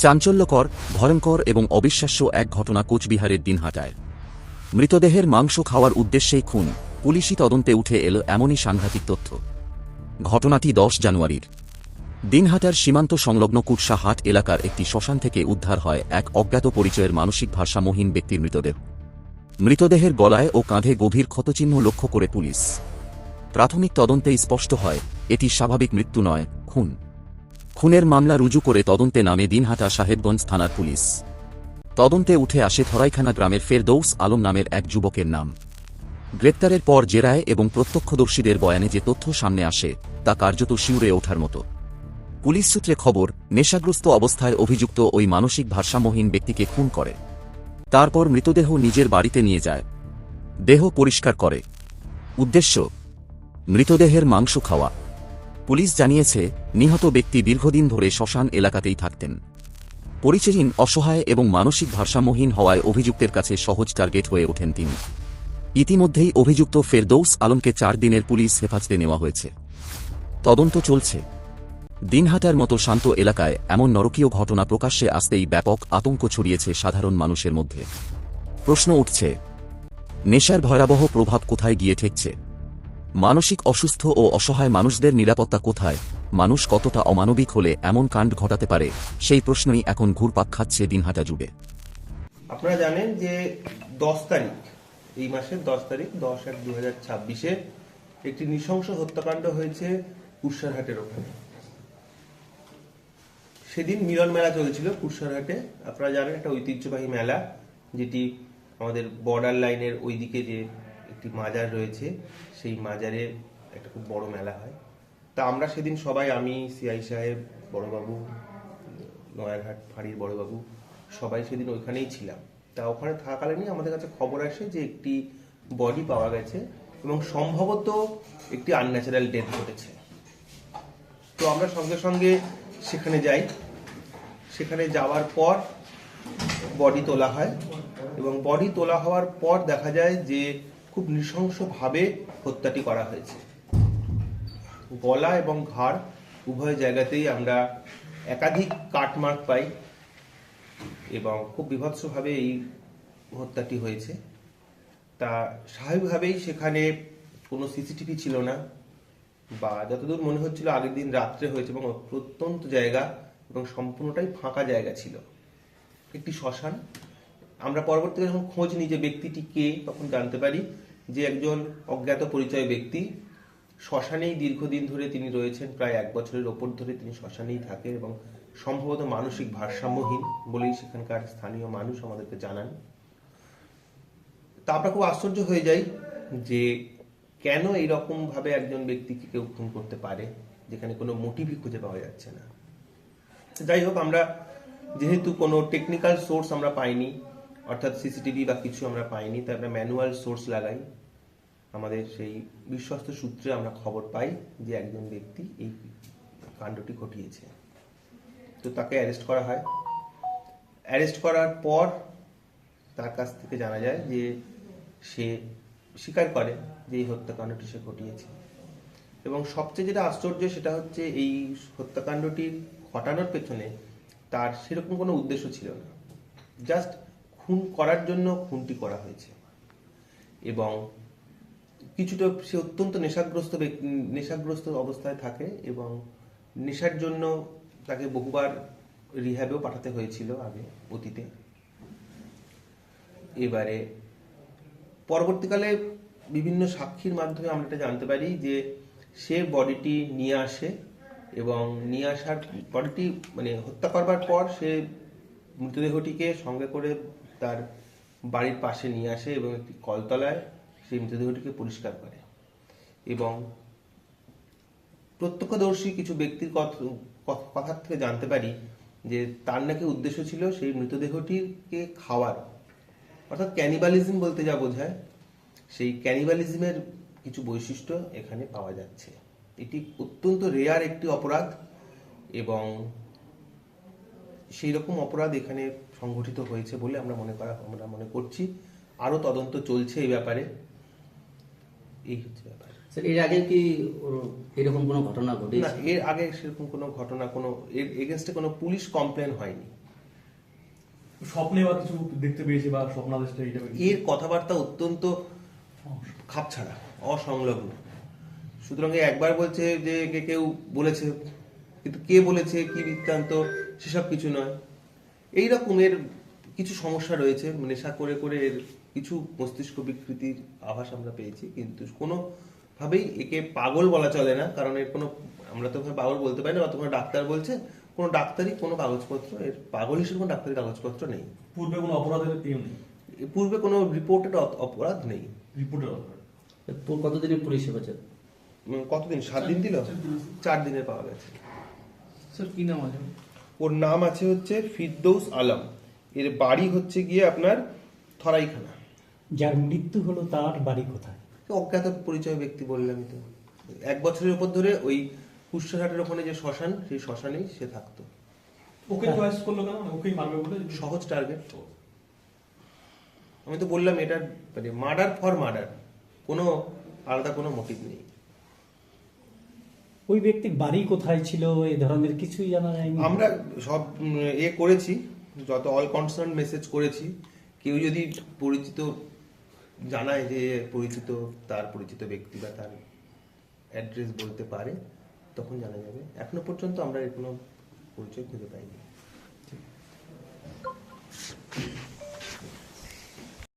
চাঞ্চল্যকর, ভয়ঙ্কর এবং অবিশ্বাস্য এক ঘটনা কোচবিহারের দিনহাটায়। মৃতদেহের মাংস খাওয়ার উদ্দেশ্যেই খুন, পুলিশি তদন্তে উঠে এল এমনই সাংঘাতিক তথ্য। ঘটনাটি দশ জানুয়ারির। দিনহাটার সীমান্ত সংলগ্ন কুটসাহাট এলাকার একটি শ্মশান থেকে উদ্ধার হয় এক অজ্ঞাত পরিচয়ের মানসিক ভারসাম্যহীন ব্যক্তির মৃতদেহ। মৃতদেহের গলায় ও কাঁধে গভীর ক্ষতচিহ্ন লক্ষ্য করে পুলিশ। প্রাথমিক তদন্তেই স্পষ্ট হয়, এটি স্বাভাবিক মৃত্যু নয়, খুন। খুনের মামলা রুজু করে তদন্তে নামে দিনহাটা সাহেবগঞ্জ থানার পুলিশ। তদন্তে উঠে আসে থরাইখানা গ্রামের ফেরদৌস আলম নামের এক যুবকের নাম। গ্রেপ্তারের পর জেরায় এবং প্রত্যক্ষদর্শীদের বয়ানে যে তথ্য সামনে আসে, তা কার্যত শিউরে ওঠার মতো। পুলিশ সূত্রে খবর, নেশাগ্রস্ত অবস্থায় অভিযুক্ত ওই মানসিক ভারসাম্যহীন ব্যক্তিকে খুন করে। তারপর মৃতদেহ নিজের বাড়িতে নিয়ে যায়। দেহ পরিষ্কার করে। উদ্দেশ্য, মৃতদেহের মাংস খাওয়া। পুলিশ জানিয়েছে, নিহত ব্যক্তি দীর্ঘদিন ধরে শ্মশান এলাকাতেই থাকতেন। পরিচয়হীন, অসহায় এবং মানসিক ভারসাম্যহীন হওয়ায় অভিযুক্তের কাছে সহজ টার্গেট হয়ে ওঠেন তিনি। ইতিমধ্যেই অভিযুক্ত ফেরদৌস আলমকে চার দিনের পুলিশ হেফাজতে নেওয়া হয়েছে। তদন্ত চলছে। দিনহাটার মতো শান্ত এলাকায় এমন নরকীয় ঘটনা প্রকাশ্যে আসতেই ব্যাপক আতঙ্ক ছড়িয়েছে সাধারণ মানুষের মধ্যে। প্রশ্ন উঠছে, নেশার ভয়াবহ প্রভাব কোথায় গিয়ে ঠেকছে? মানসিক অসুস্থ ও অসহায় মানুষদের নিরাপত্তা কোথায়? মানুষ কতটা অমানবিক হলে এমন কাণ্ড ঘটাতে পারে? সেই প্রশ্নই এখন ঘুরপাক খাচ্ছে দিনহাটা জুড়ে। আপনারা জানেন যে দশ তারিখ, এই মাসের দশ তারিখ, দশ এক দু হাজার ছাব্বিশে একটি নৃশংস হত্যাকাণ্ড হয়েছে কুরসারহাটের ওখানে। সেদিন মিলন মেলা চলছিল কুরসারহাটে। আপনারা জানেন একটা ঐতিহ্যবাহী মেলা, যেটি আমাদের বর্ডার লাইনের ওইদিকে যে একটি মাজার রয়েছে, সেই মাজারে একটা খুব বড় মেলা হয়। তা আমরা সেদিন সবাই, আমি, সিআই সাহেব, বড়বাবু, নয়াঘাট ফাঁড়ির বড়বাবু, সবাই সেদিন ওইখানেই ছিলাম। তা ওখানে থাকাকালীনই আমাদের কাছে খবর আসে যে একটি বডি পাওয়া গেছে এবং সম্ভবত একটি আনন্যাচারাল ডেথ ঘটেছে। তো আমরা সঙ্গে সঙ্গে সেখানে যাই। সেখানে যাওয়ার পর বডি তোলা হয় এবং বডি তোলা হওয়ার পর দেখা যায় যে খুব নৃশংসভাবে হত্যাটি করা হয়েছে। গলা এবং ঘাড় উভয় জায়গাতেই আমরা একাধিক কাটমার্ক পাই এবং খুব বিভৎসভাবে এই হত্যাটি হয়েছে। তা স্বাভাবিকভাবেই সেখানে কোনো সিসিটিভি ছিল না বা যতদূর মনে হচ্ছিল আগের দিন রাত্রে হয়েছে এবং প্রত্যন্ত জায়গা এবং সম্পূর্ণটাই ফাঁকা জায়গা ছিল। একটি শ্মশান। আমরা পরবর্তীতে যখন খোঁজ নিই যে ব্যক্তিটি কে, তখন জানতে পারি যে একজন অজ্ঞাত পরিচয় ব্যক্তি, শ্মশানেই দীর্ঘদিন ধরে তিনি রয়েছেন, প্রায় এক বছরের ওপর ধরে তিনি শ্মশানেই থাকেন এবং সম্ভবত মানসিক ভারসাম্যহীন বলেই সেখানকার স্থানীয় মানুষ আমাদেরকে জানান। তা আমরা খুব আশ্চর্য হয়ে যাই যে কেন এইরকম ভাবে একজন ব্যক্তিকে কেউ খুন করতে পারে, যেখানে কোনো মোটিভই খুঁজে পাওয়া যাচ্ছে না। যাই হোক, আমরা যেহেতু কোনো টেকনিক্যাল সোর্স আমরা পাইনি, অর্থাৎ সিসিটিভি বা কিছু আমরা পাইনি, তাই আমরা ম্যানুয়াল সোর্স লাগাই। আমাদের সেই বিশ্বস্ত সূত্রে আমরা খবর পাই যে একজন ব্যক্তি এই কাণ্ডটি ঘটিয়েছে। তো তাকে অ্যারেস্ট করা হয়। অ্যারেস্ট করার পর তার কাছ থেকে জানা যায় যে সে স্বীকার করে যে এই হত্যাকাণ্ডটি সে ঘটিয়েছে। এবং সবচেয়ে যেটা আশ্চর্য সেটা হচ্ছে এই হত্যাকাণ্ডটি ঘটানোর পেছনে তার সেরকম কোনো উদ্দেশ্য ছিল না। জাস্ট খুন করার জন্য খুনটি করা হয়েছে। এবং কিছুটা সে অত্যন্ত নেশাগ্রস্ত নেশাগ্রস্ত অবস্থায় থাকে এবং নেশার জন্য তাকে বহুবার রিহ্যাবেও পাঠাতে হয়েছিল আগে অতীতে। এবারে পরবর্তীকালে বিভিন্ন সাক্ষীর মাধ্যমে আমরা এটা জানতে পারি যে সে বডিটি নিয়ে আসে এবং নিয়ে আসার বডিটি মানে হত্যা করবার পর সে মৃতদেহটিকে সঙ্গে করে তার বাড়ির পাশে নিয়ে আসে এবং একটি কলতলায় সেই মৃতদেহটিকে পরিষ্কার করে। এবং প্রত্যক্ষদর্শী কিছু ব্যক্তির কথ- কথ- কথার থেকে জানতে পারি যে তার নাকি উদ্দেশ্য ছিল সেই মৃতদেহটিকে খাওয়ার। অর্থাৎ ক্যানিবালিজম বলতে যা বোঝায়, সেই ক্যানিবালিজমের কিছু বৈশিষ্ট্য এখানে পাওয়া যাচ্ছে। এটি অত্যন্ত রেয়ার একটি অপরাধ এবং সেই রকম অপরাধ এখানে সংঘটিত হয়েছে বলে আমরা মনে করা, আমরা মনে করছি। আরও তদন্ত চলছে এই ব্যাপারে। এই হচ্ছে ব্যাপার। স্যার এর আগে কি এরকম কোনো ঘটনা না ঘটেছে? এর আগে সেরকম কোনো ঘটনা কোনো এর এগেনস্টে কোনো পুলিশ কমপ্লেন হয়নি। স্বপ্নে বা কিছু দেখতে পেয়েছে বা স্বপ্নাদেশটা এইটা এর কথাবার্তা অত্যন্ত খাপছাড়া অসংলগ্ন। সুতরাং একবার বলছে যে একে কেউ বলেছে কিন্তু কে বলেছে কি বৃত্তান্ত সেসব কিছু নয়। এই রকমের কিছু সমস্যা রয়েছে নেশা করে করে এর কিছু মস্তিষ্ক বিকৃতির আভাস আমরা পেয়েছি কিন্তু কোনোভাবেই একে পাগল বলা চলে না কারণ এর কোনো আমরা তো ওখানে পাগল বলতে পারি না অথবা ডাক্তার বলছে কোনো ডাক্তারই কোনো কাগজপত্র এর পাগল হিসেবে কোনো ডাক্তারি কাগজপত্র নেই। পূর্বে কোনো অপরাধের নেই? পূর্বে কোনো রিপোর্টেড অপরাধ নেই। রিপোর্টের অপরাধ। কতদিনের পুলিশ হেফাজত? কতদিন? সাত দিন দিল? চার দিনে পাওয়া গেছে। স্যার কি নাম আছে? ওর নাম আছে হচ্ছে ফিরদৌস আলম। এর বাড়ি হচ্ছে গিয়ে আপনার থরাইখানা। যার মৃত্যু হলো তার বাড়ি কোথায়? অজ্ঞাত পরিচয় ব্যক্তি বললামই তো। এক বছরের উপর ধরে ওই কুষ্টাঘাটের ওখানে যে শ্মশান সেই শ্মশানেই সে থাকতো। ওকে চয়েস করল কেন? মানে ওকেই মারবে বলে? সহজ টার্গেট আমি তো বললাম এটা মানে মার্ডার ফর মার্ডার কোনো আলাদা কোনো মোটিভ নেই। ওই ব্যক্তির বাড়ি কোথায় ছিল? এই ধরনের কিছুই জানা যায়নি। আমরা সব এ করেছি। যত অল কনসার্ন মেসেজ করেছি। কেউ যদি পরিচিত জানায় যে পরিচিত, তার পরিচিত ব্যক্তি বা তার অ্যাড্রেস বলতে পারে, তখন জানা যাবে। এখনও পর্যন্ত আমরা এর কোনো পরিচয় খুঁজে পাইনি।